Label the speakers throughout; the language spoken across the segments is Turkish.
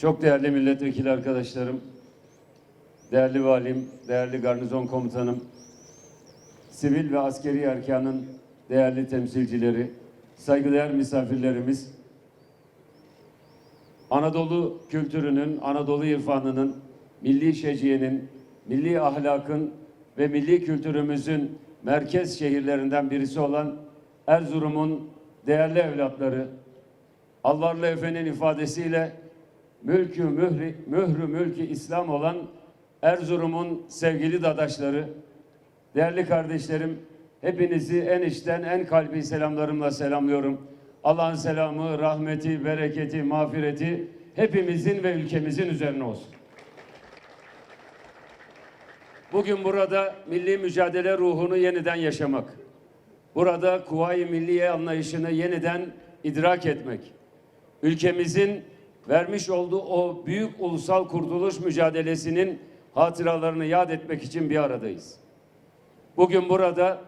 Speaker 1: Çok değerli milletvekili arkadaşlarım, değerli valim, değerli garnizon komutanım, sivil ve askeri erkanın değerli temsilcileri, saygıdeğer misafirlerimiz, Anadolu kültürünün, Anadolu irfanının, milli şeciyenin, milli ahlakın ve milli kültürümüzün merkez şehirlerinden birisi olan Erzurum'un değerli evlatları, Alvarlı Efe'nin ifadesiyle mülkü mühri, mührü mülkü İslam olan Erzurum'un sevgili dadaşları, değerli kardeşlerim, hepinizi en içten en kalbi selamlarımla selamlıyorum. Allah'ın selamı, rahmeti, bereketi, mağfireti hepimizin ve ülkemizin üzerine olsun. Bugün burada milli mücadele ruhunu yeniden yaşamak, burada Kuvayi Milliye anlayışını yeniden idrak etmek, ülkemizin vermiş olduğu o büyük ulusal kurtuluş mücadelesinin hatıralarını yad etmek için bir aradayız. Bugün burada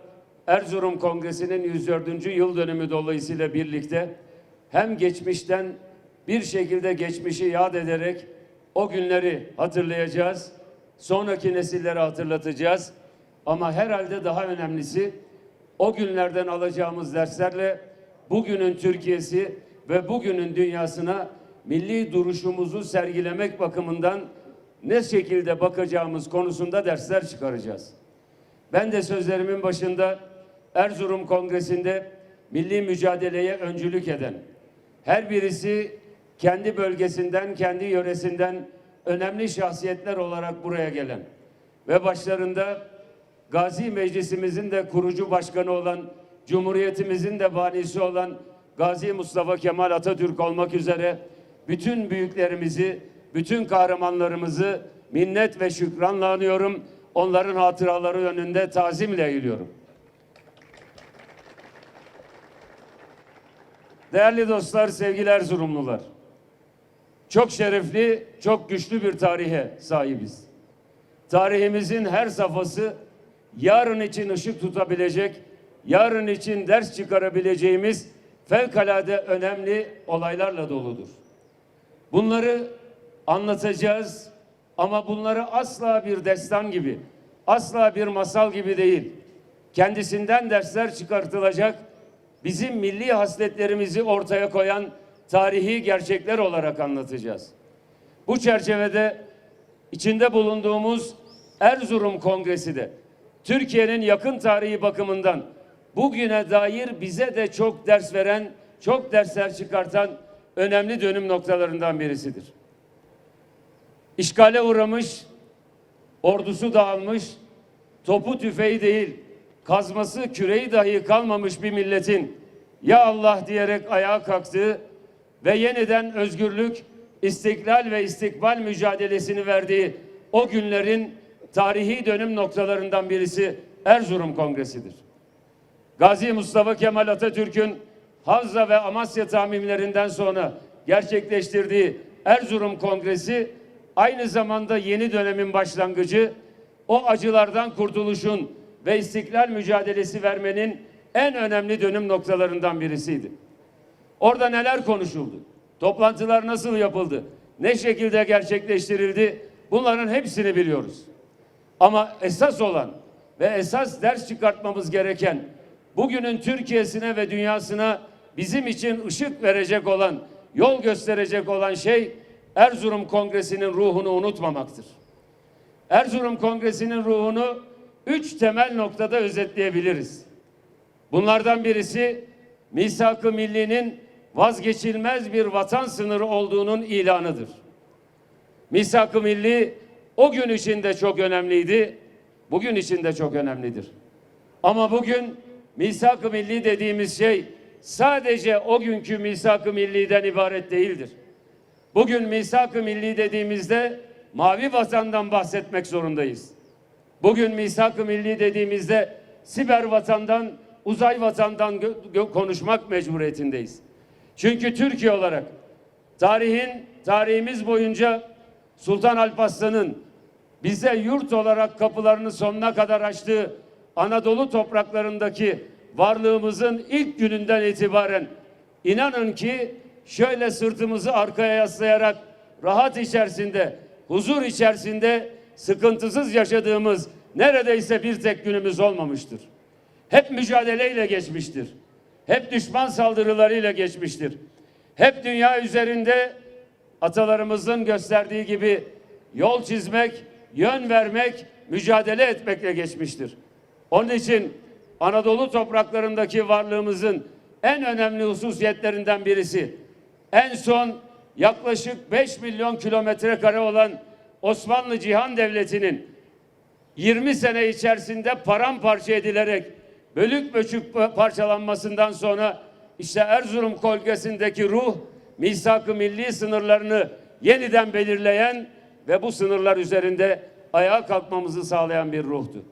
Speaker 1: Erzurum Kongresi'nin 104. yıl dönümü dolayısıyla birlikte hem geçmişten bir şekilde geçmişi yad ederek o günleri hatırlayacağız. Sonraki nesillere hatırlatacağız. Ama herhalde daha önemlisi o günlerden alacağımız derslerle bugünün Türkiye'si ve bugünün dünyasına milli duruşumuzu sergilemek bakımından ne şekilde bakacağımız konusunda dersler çıkaracağız. Ben de sözlerimin başında Erzurum Kongresi'nde milli mücadeleye öncülük eden, her birisi kendi bölgesinden, kendi yöresinden önemli şahsiyetler olarak buraya gelen ve başlarında Gazi Meclisimizin de kurucu başkanı olan, Cumhuriyetimizin de banisi olan Gazi Mustafa Kemal Atatürk olmak üzere bütün büyüklerimizi, bütün kahramanlarımızı minnet ve şükranla anıyorum. Onların hatıraları önünde tazimle eğiliyorum. Değerli dostlar, sevgili Erzurumlular. Çok şerefli, çok güçlü bir tarihe sahibiz. Tarihimizin her safhası yarın için ışık tutabilecek, yarın için ders çıkarabileceğimiz fevkalade önemli olaylarla doludur. Bunları anlatacağız ama bunları asla bir destan gibi, asla bir masal gibi değil. Kendisinden dersler çıkartılacak, bizim milli hasletlerimizi ortaya koyan tarihi gerçekler olarak anlatacağız. Bu çerçevede içinde bulunduğumuz Erzurum Kongresi de Türkiye'nin yakın tarihi bakımından bugüne dair bize de çok ders veren, çok dersler çıkartan önemli dönüm noktalarından birisidir. İşgale uğramış, ordusu dağılmış, topu tüfeği değil, kazması küreği dahi kalmamış bir milletin ya Allah diyerek ayağa kalktığı ve yeniden özgürlük, istiklal ve istikbal mücadelesini verdiği o günlerin tarihi dönüm noktalarından birisi Erzurum Kongresi'dir. Gazi Mustafa Kemal Atatürk'ün Havza ve Amasya tamimlerinden sonra gerçekleştirdiği Erzurum Kongresi aynı zamanda yeni dönemin başlangıcı, o acılardan kurtuluşun ve istiklal mücadelesi vermenin en önemli dönüm noktalarından birisiydi. Orada neler konuşuldu? Toplantılar nasıl yapıldı? Ne şekilde gerçekleştirildi? Bunların hepsini biliyoruz. Ama esas olan ve esas ders çıkartmamız gereken bugünün Türkiye'sine ve dünyasına bizim için ışık verecek olan, yol gösterecek olan şey Erzurum Kongresi'nin ruhunu unutmamaktır. Erzurum Kongresi'nin ruhunu üç temel noktada özetleyebiliriz. Bunlardan birisi misak-ı millinin vazgeçilmez bir vatan sınırı olduğunun ilanıdır. Misak-ı milli o gün için de çok önemliydi, bugün için de çok önemlidir. Ama bugün misak-ı milli dediğimiz şey sadece o günkü misak-ı milliden ibaret değildir. Bugün misak-ı milli dediğimizde mavi vatandan bahsetmek zorundayız. Bugün misak-ı milli dediğimizde siber vatandan, uzay vatandan konuşmak mecburiyetindeyiz. Çünkü Türkiye olarak tarihin tarihimiz boyunca Sultan Alparslan'ın bize yurt olarak kapılarını sonuna kadar açtığı Anadolu topraklarındaki varlığımızın ilk gününden itibaren inanın ki şöyle sırtımızı arkaya yaslayarak rahat içerisinde, huzur içerisinde sıkıntısız yaşadığımız neredeyse bir tek günümüz olmamıştır. Hep mücadeleyle geçmiştir. Hep düşman saldırılarıyla geçmiştir. Hep dünya üzerinde atalarımızın gösterdiği gibi yol çizmek, yön vermek, mücadele etmekle geçmiştir. Onun için Anadolu topraklarındaki varlığımızın en önemli hususiyetlerinden birisi en son yaklaşık 5 milyon kilometre kare olan Osmanlı Cihan Devleti'nin 20 sene içerisinde paramparça edilerek bölük bölçük parçalanmasından sonra işte Erzurum kolgesindeki ruh misak-ı milli sınırlarını yeniden belirleyen ve bu sınırlar üzerinde ayağa kalkmamızı sağlayan bir ruhtu.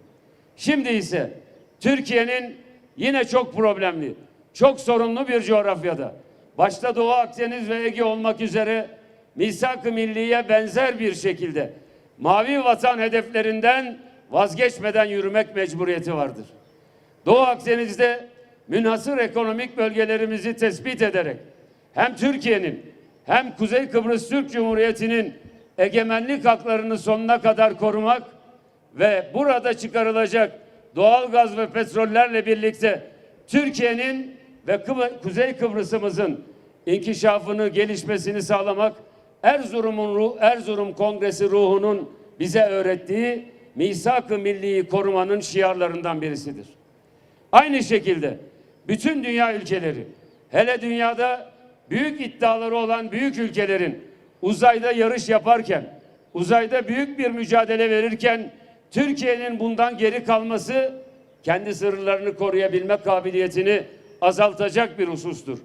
Speaker 1: Şimdi ise Türkiye'nin yine çok problemli, çok sorunlu bir coğrafyada, başta Doğu Akdeniz ve Ege olmak üzere misak-ı milliye benzer bir şekilde mavi vatan hedeflerinden vazgeçmeden yürümek mecburiyeti vardır. Doğu Akdeniz'de münhasır ekonomik bölgelerimizi tespit ederek hem Türkiye'nin hem Kuzey Kıbrıs Türk Cumhuriyeti'nin egemenlik haklarını sonuna kadar korumak ve burada çıkarılacak doğal gaz ve petrollerle birlikte Türkiye'nin ve Kuzey Kıbrıs'ımızın inkişafını, gelişmesini sağlamak Erzurum'un Erzurum Kongresi ruhunun bize öğrettiği misak-ı milliyi korumanın şiarlarından birisidir. Aynı şekilde bütün dünya ülkeleri, hele dünyada büyük iddiaları olan büyük ülkelerin uzayda yarış yaparken, uzayda büyük bir mücadele verirken Türkiye'nin bundan geri kalması kendi sırlarını koruyabilme kabiliyetini azaltacak bir husustur.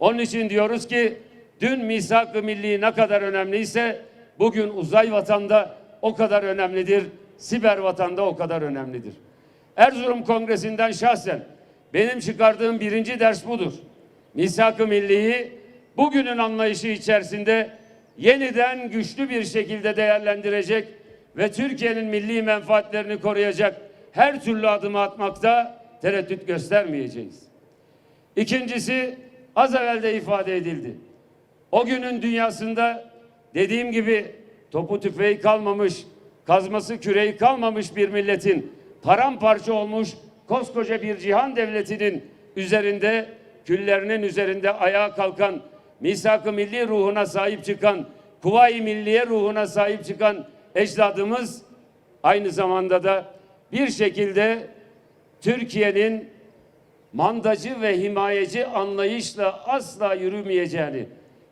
Speaker 1: Onun için diyoruz ki dün misak-ı milli ne kadar önemliyse bugün uzay vatanda o kadar önemlidir, siber vatanda o kadar önemlidir. Erzurum Kongresi'nden şahsen benim çıkardığım birinci ders budur. Misak-ı Milli'yi bugünün anlayışı içerisinde yeniden güçlü bir şekilde değerlendirecek ve Türkiye'nin milli menfaatlerini koruyacak her türlü adımı atmakta tereddüt göstermeyeceğiz. İkincisi az evvel de ifade edildi. O günün dünyasında dediğim gibi topu tüfeği kalmamış, kazması küreği kalmamış bir milletin paramparça olmuş koskoca bir cihan devletinin üzerinde küllerinin üzerinde ayağa kalkan misak-ı milli ruhuna sahip çıkan kuvayi milliye ruhuna sahip çıkan ecdadımız aynı zamanda da bir şekilde Türkiye'nin mandacı ve himayeci anlayışla asla yürümeyeceğini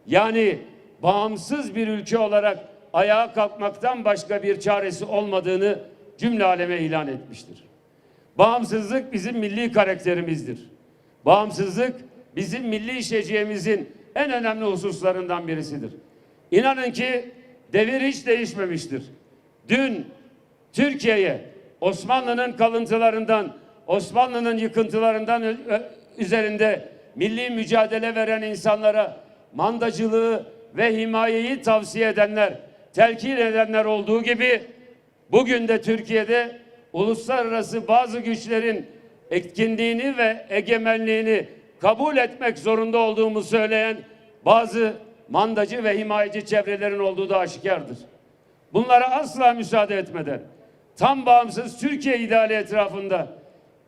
Speaker 1: yani bağımsız bir ülke olarak ayağa kalkmaktan başka bir çaresi olmadığını cümle aleme ilan etmiştir. Bağımsızlık bizim milli karakterimizdir. Bağımsızlık bizim milli işleyeceğimizin en önemli hususlarından birisidir. İnanın ki devir hiç değişmemiştir. Dün Türkiye'ye Osmanlı'nın kalıntılarından, Osmanlı'nın yıkıntılarından üzerinde milli mücadele veren insanlara mandacılığı ve himayeyi tavsiye edenler, telkin edenler olduğu gibi bugün de Türkiye'de uluslararası bazı güçlerin etkinliğini ve egemenliğini kabul etmek zorunda olduğumu söyleyen bazı mandacı ve himayeci çevrelerin olduğu da aşikardır. Bunlara asla müsaade etmeden tam bağımsız Türkiye ideali etrafında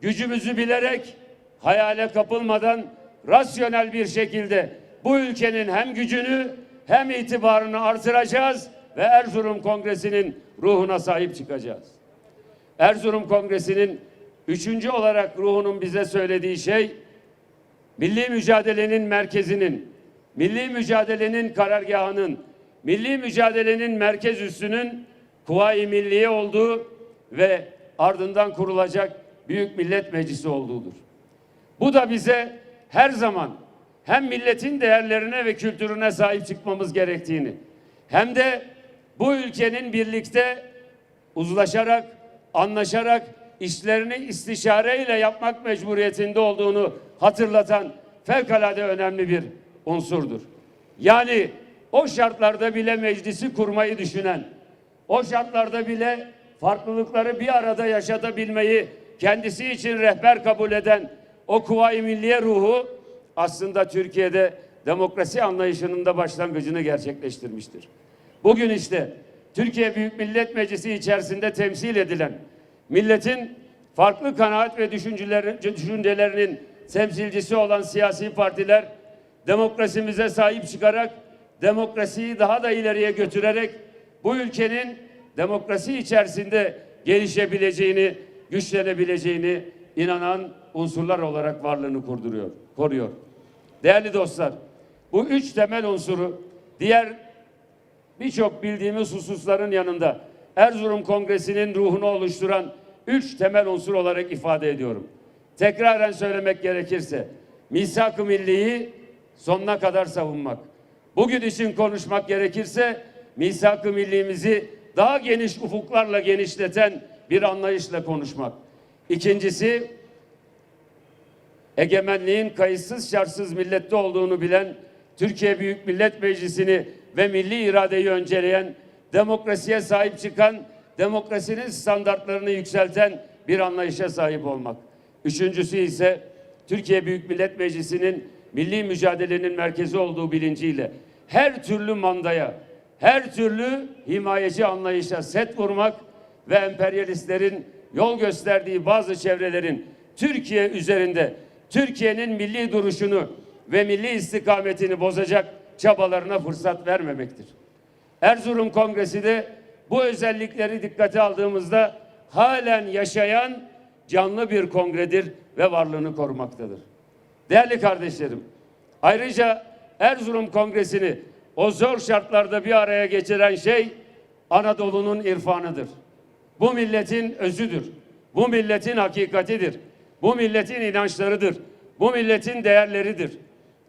Speaker 1: gücümüzü bilerek hayale kapılmadan rasyonel bir şekilde bu ülkenin hem gücünü hem itibarını artıracağız ve Erzurum Kongresi'nin ruhuna sahip çıkacağız. Erzurum Kongresi'nin üçüncü olarak ruhunun bize söylediği şey milli mücadelenin merkezinin, milli mücadelenin karargahının, milli mücadelenin merkez üssünün Kuvayi Milliye olduğu ve ardından kurulacak Büyük Millet Meclisi olduğudur. Bu da bize her zaman hem milletin değerlerine ve kültürüne sahip çıkmamız gerektiğini hem de bu ülkenin birlikte uzlaşarak, anlaşarak işlerini istişareyle yapmak mecburiyetinde olduğunu hatırlatan fevkalade önemli bir unsurdur. Yani o şartlarda bile meclisi kurmayı düşünen, o şartlarda bile farklılıkları bir arada yaşatabilmeyi kendisi için rehber kabul eden o kuvayi milliye ruhu aslında Türkiye'de demokrasi anlayışının da başlangıcını gerçekleştirmiştir. Bugün işte Türkiye Büyük Millet Meclisi içerisinde temsil edilen milletin farklı kanaat ve düşünceleri, düşüncelerinin temsilcisi olan siyasi partiler demokrasimize sahip çıkarak demokrasiyi daha da ileriye götürerek bu ülkenin demokrasi içerisinde gelişebileceğini, güçlenebileceğini inanan unsurlar olarak varlığını kurduruyor, koruyor. Değerli dostlar, bu üç temel unsuru diğer birçok bildiğimiz hususların yanında Erzurum Kongresi'nin ruhunu oluşturan üç temel unsur olarak ifade ediyorum. Tekraren söylemek gerekirse misak-ı milliyi sonuna kadar savunmak. Bugün için konuşmak gerekirse misak-ı millimizi daha geniş ufuklarla genişleten bir anlayışla konuşmak. İkincisi egemenliğin kayıtsız şartsız millette olduğunu bilen Türkiye Büyük Millet Meclisi'ni ve milli iradeyi önceleyen, demokrasiye sahip çıkan, demokrasinin standartlarını yükselten bir anlayışa sahip olmak. Üçüncüsü ise Türkiye Büyük Millet Meclisi'nin milli mücadelenin merkezi olduğu bilinciyle her türlü mandaya, her türlü himayeci anlayışa set vurmak ve emperyalistlerin yol gösterdiği bazı çevrelerin Türkiye üzerinde Türkiye'nin milli duruşunu ve milli istikametini bozacak çabalarına fırsat vermemektir. Erzurum Kongresi de bu özellikleri dikkate aldığımızda halen yaşayan canlı bir kongredir ve varlığını korumaktadır. Değerli kardeşlerim, ayrıca Erzurum Kongresi'ni o zor şartlarda bir araya getiren şey Anadolu'nun irfanıdır. Bu milletin özüdür. Bu milletin hakikatidir. Bu milletin inançlarıdır. Bu milletin değerleridir.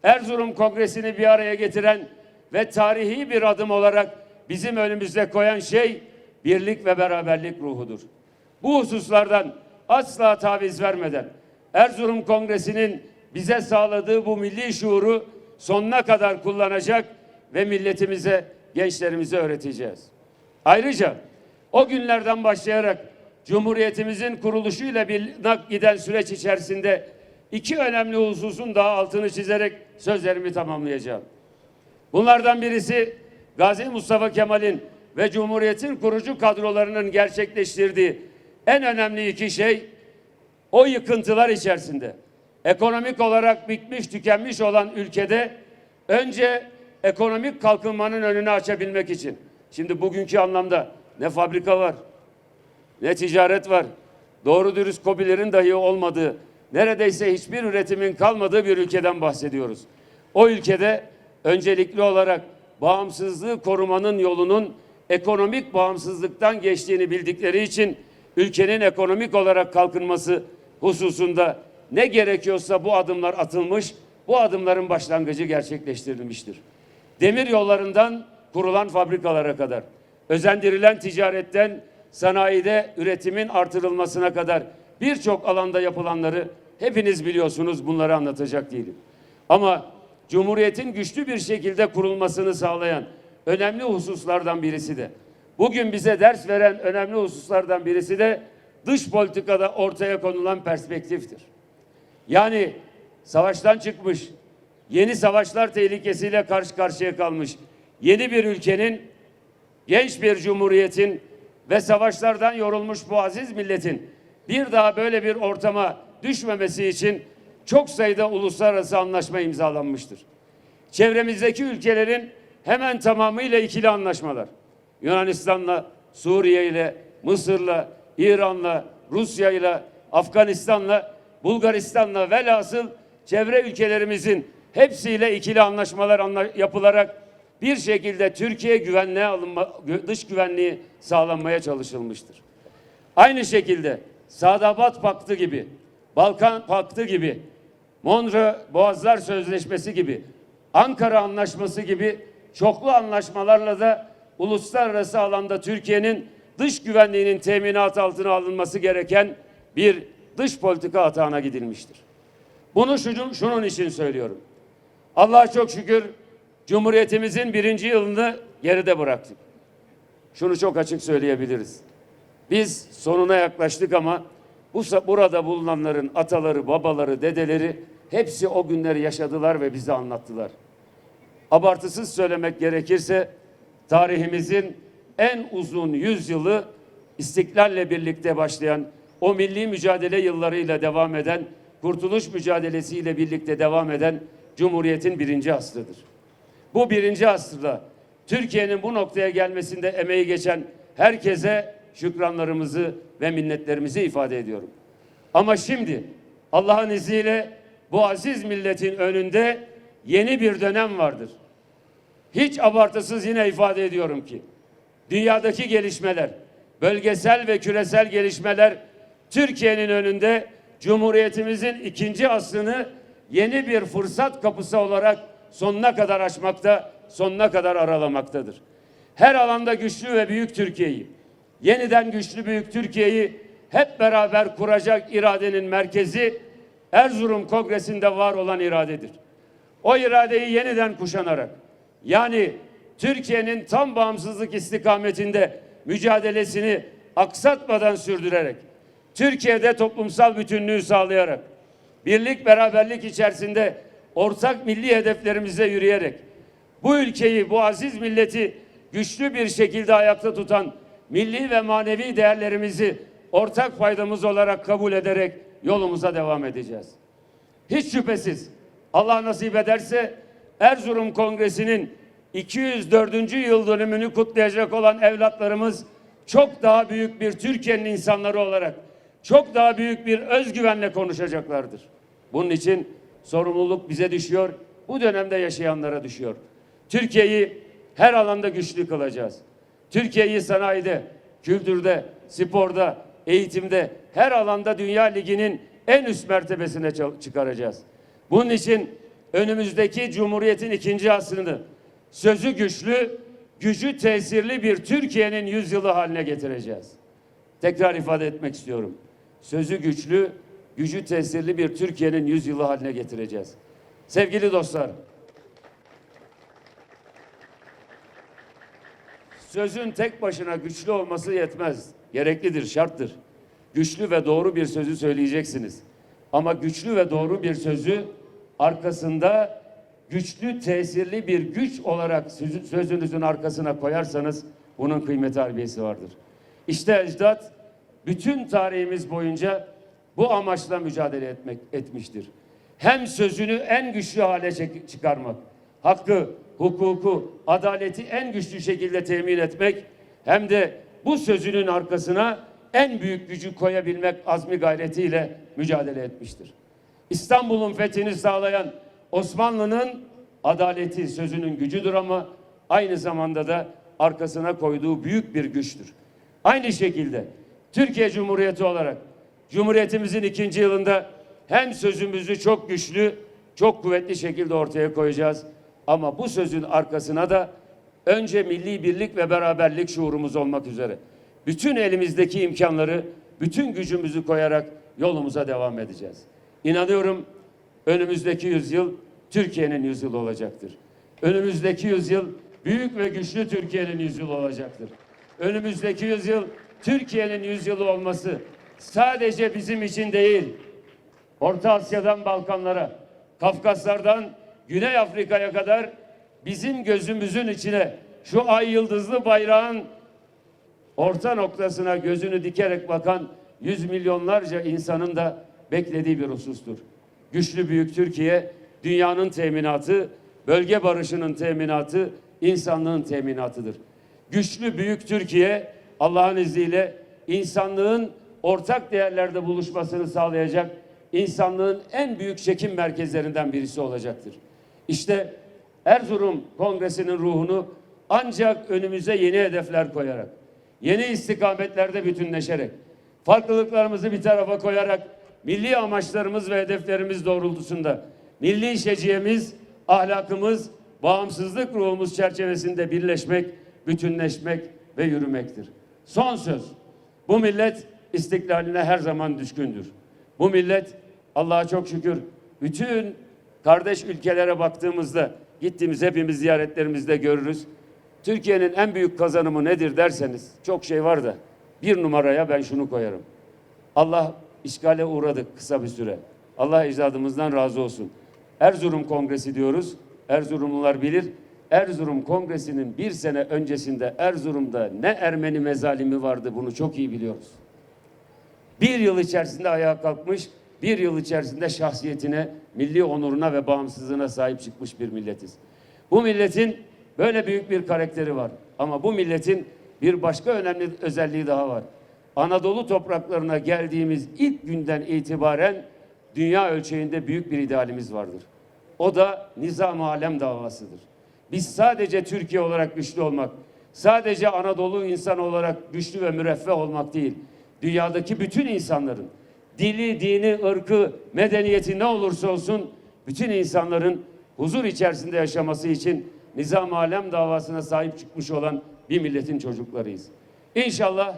Speaker 1: Erzurum Kongresi'ni bir araya getiren ve tarihi bir adım olarak bizim önümüzde koyan şey birlik ve beraberlik ruhudur. Bu hususlardan asla taviz vermeden Erzurum Kongresi'nin bize sağladığı bu milli şuuru sonuna kadar kullanacak ve milletimize, gençlerimize öğreteceğiz. Ayrıca o günlerden başlayarak Cumhuriyetimizin kuruluşuyla bir giden süreç içerisinde iki önemli hususun daha altını çizerek sözlerimi tamamlayacağım. Bunlardan birisi Gazi Mustafa Kemal'in ve Cumhuriyet'in kurucu kadrolarının gerçekleştirdiği en önemli iki şey o yıkıntılar içerisinde ekonomik olarak bitmiş tükenmiş olan ülkede önce ekonomik kalkınmanın önünü açabilmek için şimdi bugünkü anlamda ne fabrika var ne ticaret var doğru dürüst kobilerin dahi olmadığı neredeyse hiçbir üretimin kalmadığı bir ülkeden bahsediyoruz. O ülkede öncelikli olarak bağımsızlığı korumanın yolunun ekonomik bağımsızlıktan geçtiğini bildikleri için ülkenin ekonomik olarak kalkınması hususunda ne gerekiyorsa bu adımlar atılmış, bu adımların başlangıcı gerçekleştirilmiştir. Demir yollarından kurulan fabrikalara kadar, özendirilen ticaretten sanayide üretimin artırılmasına kadar birçok alanda yapılanları hepiniz biliyorsunuz bunları anlatacak değilim. Ama Cumhuriyet'in güçlü bir şekilde kurulmasını sağlayan önemli hususlardan birisi de bugün bize ders veren önemli hususlardan birisi de dış politikada ortaya konulan perspektiftir. Yani savaştan çıkmış, yeni savaşlar tehlikesiyle karşı karşıya kalmış yeni bir ülkenin, genç bir cumhuriyetin ve savaşlardan yorulmuş bu aziz milletin bir daha böyle bir ortama düşmemesi için çok sayıda uluslararası anlaşma imzalanmıştır. Çevremizdeki ülkelerin hemen tamamıyla ikili anlaşmalar. Yunanistan'la, Suriye ile, Mısır'la, İran'la, Rusya ile, Afganistan'la, Bulgaristan'la velhasıl çevre ülkelerimizin hepsiyle ikili anlaşmalar anla yapılarak bir şekilde Türkiye güvenliğe alınma, dış güvenliği sağlanmaya çalışılmıştır. Aynı şekilde Sadabat Paktı gibi, Balkan Paktı gibi, Montreux Boğazlar Sözleşmesi gibi, Ankara Anlaşması gibi çoklu anlaşmalarla da uluslararası alanda Türkiye'nin dış güvenliğinin teminat altına alınması gereken bir dış politika atağına gidilmiştir. Bunu şunun, şunun için söylüyorum. Allah'a çok şükür Cumhuriyetimizin birinci yılını geride bıraktık. Şunu çok açık söyleyebiliriz. Biz sonuna yaklaştık ama bu burada bulunanların ataları, babaları, dedeleri hepsi o günleri yaşadılar ve bize anlattılar. Abartısız söylemek gerekirse tarihimizin en uzun yüzyılı istiklalle birlikte başlayan o milli mücadele yıllarıyla devam eden kurtuluş mücadelesiyle birlikte devam eden Cumhuriyet'in birinci asrıdır. Bu birinci asırda Türkiye'nin bu noktaya gelmesinde emeği geçen herkese şükranlarımızı ve minnetlerimizi ifade ediyorum. Ama şimdi Allah'ın izniyle bu aziz milletin önünde yeni bir dönem vardır. Hiç abartısız yine ifade ediyorum ki dünyadaki gelişmeler, bölgesel ve küresel gelişmeler Türkiye'nin önünde Cumhuriyetimizin ikinci aslını yeni bir fırsat kapısı olarak sonuna kadar açmakta, sonuna kadar aralamaktadır. Her alanda güçlü ve büyük Türkiye'yi, yeniden güçlü büyük Türkiye'yi hep beraber kuracak iradenin merkezi Erzurum Kongresi'nde var olan iradedir. O iradeyi yeniden kuşanarak yani Türkiye'nin tam bağımsızlık istikametinde mücadelesini aksatmadan sürdürerek Türkiye'de toplumsal bütünlüğü sağlayarak birlik beraberlik içerisinde ortak milli hedeflerimize yürüyerek bu ülkeyi bu aziz milleti güçlü bir şekilde ayakta tutan milli ve manevi değerlerimizi ortak faydamız olarak kabul ederek yolumuza devam edeceğiz. Hiç şüphesiz Allah nasip ederse Erzurum Kongresi'nin 204. yıl dönümünü kutlayacak olan evlatlarımız çok daha büyük bir Türkiye'nin insanları olarak çok daha büyük bir özgüvenle konuşacaklardır. Bunun için sorumluluk bize düşüyor. Bu dönemde yaşayanlara düşüyor. Türkiye'yi her alanda güçlü kılacağız. Türkiye'yi sanayide, kültürde, sporda, eğitimde her alanda Dünya Ligi'nin en üst mertebesine çıkaracağız. Bunun için önümüzdeki Cumhuriyet'in ikinci asrını sözü güçlü, gücü tesirli bir Türkiye'nin yüzyılı haline getireceğiz. Tekrar ifade etmek istiyorum. Sözü güçlü, gücü tesirli bir Türkiye'nin yüzyılı haline getireceğiz. Sevgili dostlar, sözün tek başına güçlü olması yetmez. Gereklidir, şarttır. Güçlü ve doğru bir sözü söyleyeceksiniz. Ama güçlü ve doğru bir sözü arkasında güçlü, tesirli bir güç olarak sözü- sözünüzün arkasına koyarsanız bunun kıymeti harbiyesi vardır. İşte ecdat bütün tarihimiz boyunca bu amaçla mücadele etmek etmiştir. Hem sözünü en güçlü hale çıkarmak, hakkı, hukuku, adaleti en güçlü şekilde temin etmek hem de bu sözünün arkasına en büyük gücü koyabilmek azmi gayretiyle mücadele etmiştir. İstanbul'un fethini sağlayan Osmanlı'nın adaleti sözünün gücüdür ama aynı zamanda da arkasına koyduğu büyük bir güçtür. Aynı şekilde Türkiye Cumhuriyeti olarak Cumhuriyetimizin ikinci yılında hem sözümüzü çok güçlü, çok kuvvetli şekilde ortaya koyacağız. Ama bu sözün arkasına da önce milli birlik ve beraberlik şuurumuz olmak üzere bütün elimizdeki imkanları, bütün gücümüzü koyarak yolumuza devam edeceğiz. İnanıyorum önümüzdeki yüzyıl Türkiye'nin yüzyılı olacaktır. Önümüzdeki yüzyıl büyük ve güçlü Türkiye'nin yüzyılı olacaktır. Önümüzdeki yüzyıl Türkiye'nin yüzyılı olması sadece bizim için değil, Orta Asya'dan Balkanlara, Kafkaslardan Güney Afrika'ya kadar bizim gözümüzün içine şu ay yıldızlı bayrağın orta noktasına gözünü dikerek bakan yüz milyonlarca insanın da beklediği bir husustur. Güçlü büyük Türkiye dünyanın teminatı, bölge barışının teminatı, insanlığın teminatıdır. Güçlü büyük Türkiye Allah'ın izniyle insanlığın ortak değerlerde buluşmasını sağlayacak insanlığın en büyük çekim merkezlerinden birisi olacaktır. İşte Erzurum Kongresi'nin ruhunu ancak önümüze yeni hedefler koyarak, yeni istikametlerde bütünleşerek, farklılıklarımızı bir tarafa koyarak, milli amaçlarımız ve hedeflerimiz doğrultusunda, milli şeciyemiz, ahlakımız, bağımsızlık ruhumuz çerçevesinde birleşmek, bütünleşmek ve yürümektir. Son söz. Bu millet istiklaline her zaman düşkündür. Bu millet Allah'a çok şükür bütün kardeş ülkelere baktığımızda gittiğimiz hepimiz ziyaretlerimizde görürüz. Türkiye'nin en büyük kazanımı nedir derseniz çok şey var da bir numaraya ben şunu koyarım. Allah işgale uğradık kısa bir süre. Allah ecdadımızdan razı olsun. Erzurum Kongresi diyoruz. Erzurumlular bilir. Erzurum Kongresi'nin bir sene öncesinde Erzurum'da ne Ermeni mezalimi vardı bunu çok iyi biliyoruz. Bir yıl içerisinde ayağa kalkmış, bir yıl içerisinde şahsiyetine, milli onuruna ve bağımsızlığına sahip çıkmış bir milletiz. Bu milletin böyle büyük bir karakteri var. Ama bu milletin bir başka önemli özelliği daha var. Anadolu topraklarına geldiğimiz ilk günden itibaren dünya ölçeğinde büyük bir idealimiz vardır. O da nizam alem davasıdır. Biz sadece Türkiye olarak güçlü olmak, sadece Anadolu insanı olarak güçlü ve müreffeh olmak değil, dünyadaki bütün insanların dili, dini, ırkı, medeniyeti ne olursa olsun bütün insanların huzur içerisinde yaşaması için nizam alem davasına sahip çıkmış olan bir milletin çocuklarıyız. İnşallah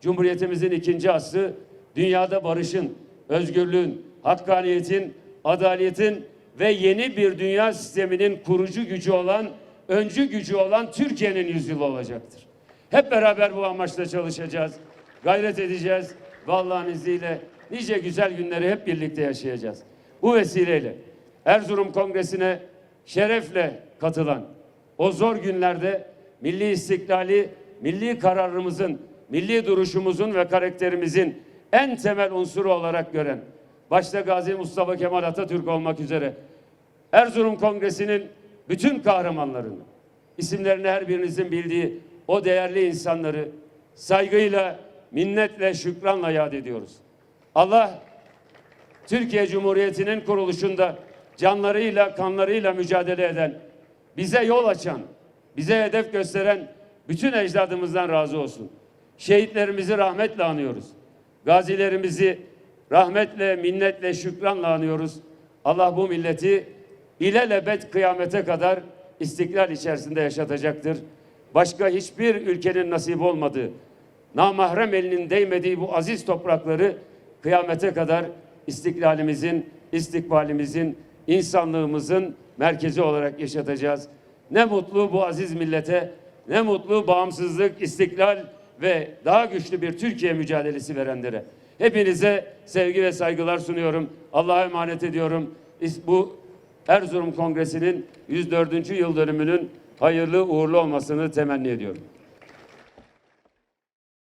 Speaker 1: Cumhuriyetimizin ikinci asrı dünyada barışın, özgürlüğün, hakkaniyetin, adaletin ve yeni bir dünya sisteminin kurucu gücü olan, öncü gücü olan Türkiye'nin yüzyılı olacaktır. Hep beraber bu amaçla çalışacağız, gayret edeceğiz ve Allah'ın izniyle nice güzel günleri hep birlikte yaşayacağız. Bu vesileyle Erzurum Kongresi'ne şerefle katılan o zor günlerde milli istiklali, milli kararımızın, milli duruşumuzun ve karakterimizin en temel unsuru olarak gören, başta Gazi Mustafa Kemal Atatürk olmak üzere Erzurum Kongresi'nin bütün kahramanlarını, isimlerini her birinizin bildiği o değerli insanları saygıyla, minnetle, şükranla yad ediyoruz. Allah Türkiye Cumhuriyeti'nin kuruluşunda canlarıyla, kanlarıyla mücadele eden, bize yol açan, bize hedef gösteren bütün ecdadımızdan razı olsun. Şehitlerimizi rahmetle anıyoruz. Gazilerimizi rahmetle, minnetle, şükranla anıyoruz. Allah bu milleti ilelebet kıyamete kadar istiklal içerisinde yaşatacaktır. Başka hiçbir ülkenin nasip olmadığı, namahrem elinin değmediği bu aziz toprakları kıyamete kadar istiklalimizin, istikbalimizin, insanlığımızın merkezi olarak yaşatacağız. Ne mutlu bu aziz millete, ne mutlu bağımsızlık, istiklal ve daha güçlü bir Türkiye mücadelesi verenlere. Hepinize sevgi ve saygılar sunuyorum. Allah'a emanet ediyorum. Bu Erzurum Kongresi'nin 104. yıl dönümünün hayırlı uğurlu olmasını temenni ediyorum.